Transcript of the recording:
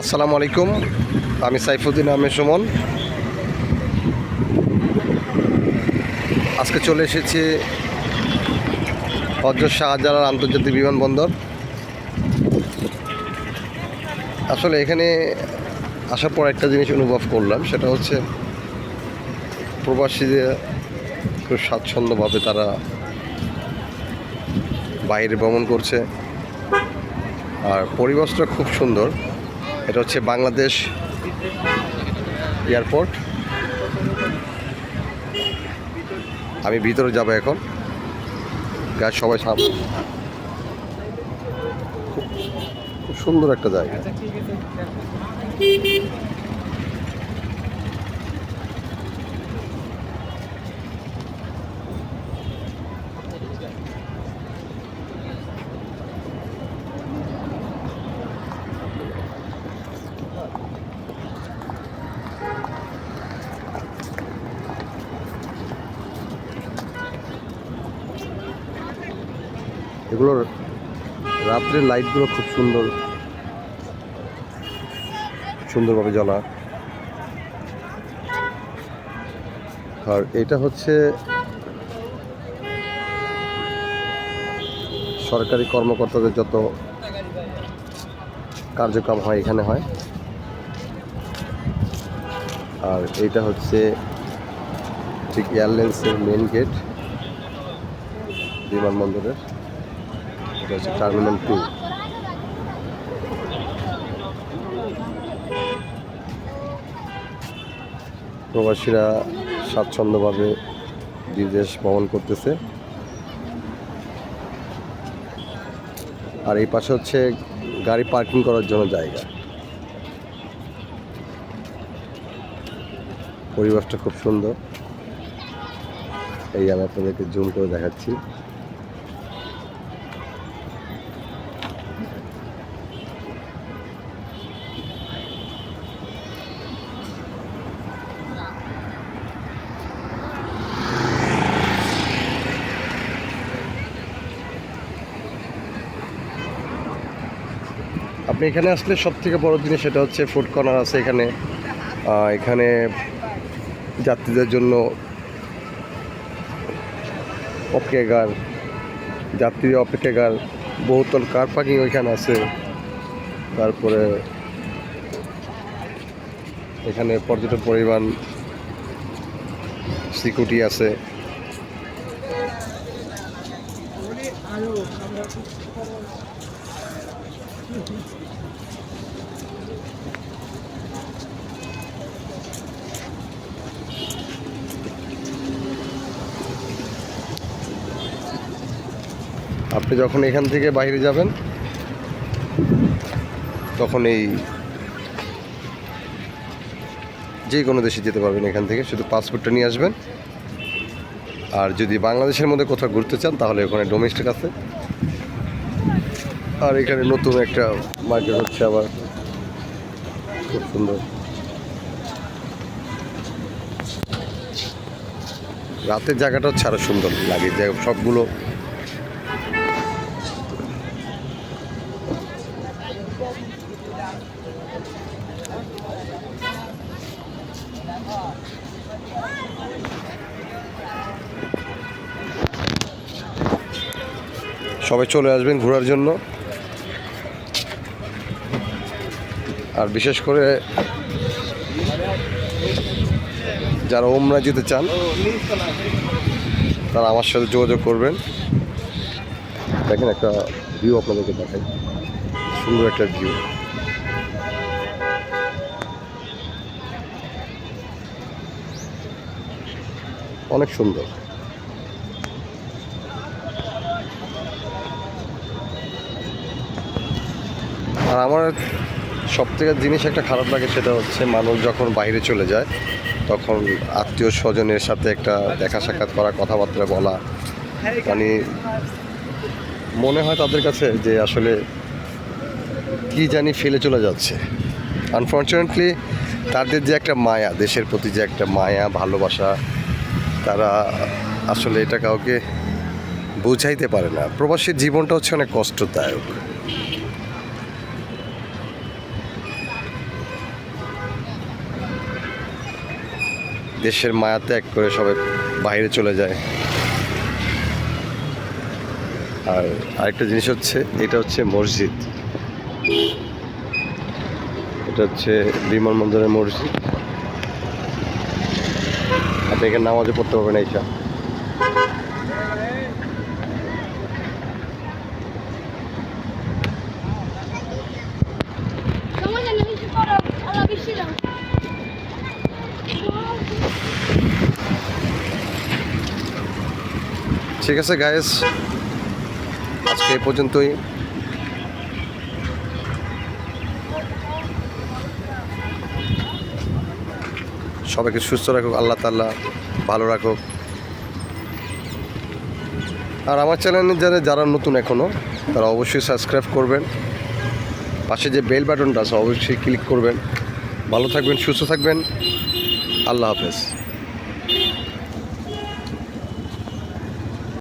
আসসালামু আলাইকুম আমি সাইফুদ্দিন আহমেদ সুমন। আজকে চলে এসেছি হজরত শাহজালাল আন্তর্জাতিক বিমানবন্দর। আসলে এখানে আসার পর একটা জিনিস অনুভব করলাম, সেটা হচ্ছে প্রবাসীদের খুব স্বাচ্ছন্দ্যভাবে তারা বাইরে ভ্রমণ করছে। আর পরিবেশটা খুব সুন্দর। এটা হচ্ছে বাংলাদেশ এয়ারপোর্ট। আমি ভিতরে যাব এখন। গাছ সবাই খুব খুব সুন্দর একটা জায়গা। এগুলোর রাত্রের লাইটগুলো খুব সুন্দর। সুন্দরভাবে জ্বলা। আর এটা হচ্ছে সরকারি কর্মকর্তাদের যত কার্যক্রম হয়, এখানে হয়। আর এটা হচ্ছে ঠিক এয়ারলাইন্সের মেন গেট বিমানবন্দরের। এটা হচ্ছে টার্মিনাল টু। প্রবাসীরা স্বাচ্ছন্দ্যভাবে বিদেশ ভ্রমণ করতেছে। আর এই পাশে হচ্ছে গাড়ি পার্কিং করার জন্য জায়গা। পরিবেশটা খুব সুন্দর। এই আমি আপনাদেরকে জুম করে দেখাচ্ছি। আপনি এখানে আসলে সব থেকে বড় জিনিস সেটা হচ্ছে ফুড কর্নার আছে এখানে। এখানে যাত্রীদের জন্য অপেক্ষাগার যাত্রী অপেক্ষাগার, বহুতল কার পার্কিং ওইখানে আছে। তারপরে এখানে পর্যটন পরিমাণ সিকিউরিটি আছে। আপনি যখন এখান থেকে বাইরে যাবেন, তখন এই যে কোনো দেশে যেতে পারবেন এখান থেকে, শুধু পাসপোর্টটা নিয়ে আসবেন। আর যদি বাংলাদেশের মধ্যে কোথাও ঘুরতে চান, তাহলে ওখানে ডোমেস্টিক আছে। আর এখানে নতুন একটা মার্কেট হচ্ছে আবার। খুব সুন্দর। রাতের জায়গাটা হচ্ছে আরও সুন্দর লাগে সবগুলো। সবাই চলে আসবেন ঘোরার জন্য। আর বিশেষ করে যারা ওমরা যেতে চান, তারা আমার সাথে যোগাযোগ করবেন। দেখেন একটা ভিউ আপনাদেরকে দেখাই। সুন্দর একটা ভিউ অনেক সুন্দর। আর আমার সব থেকে জিনিস একটা খারাপ লাগে সেটা হচ্ছে মানুষ যখন বাইরে চলে যায়, তখন আত্মীয় স্বজনের সাথে একটা দেখা সাক্ষাৎ করা, কথাবার্তা বলা। মানে মনে হয় তাদের কাছে যে আসলে কি জানি ফেলে চলে যাচ্ছে। আনফর্চুনেটলি তাদের যে একটা মায়া, দেশের প্রতি যে একটা মায়া, ভালোবাসা, তারা আসলে এটা কাউকে বুঝাইতে পারে না। প্রবাসীর জীবনটা হচ্ছে অনেক কষ্টদায়ক। দেশের মায়া ত্যাগ করে সবাই বাইরে চলে যায়। আর আরেকটা জিনিস হচ্ছে, এটা হচ্ছে মসজিদ। এটা হচ্ছে বিমানবন্দরের মসজিদ। আপনি এখানে নামাজও পড়তে পারবেন এইসা সময় জানি কিছু করো আল্লাহ বেশি দাও ঠিক আছে গায়েস আজকে এই পর্যন্তই। সবাইকে সুস্থ রাখুক, আল্লাহ তাল্লাহ ভালো রাখুক। আর আমার চ্যানেলে যারা যারা নতুন এখনও তারা অবশ্যই সাবস্ক্রাইব করবেন। পাশে যে বেল বাটনটা আছে, অবশ্যই ক্লিক করবেন। ভালো থাকবেন, সুস্থ থাকবেন। আল্লাহ হাফেজ।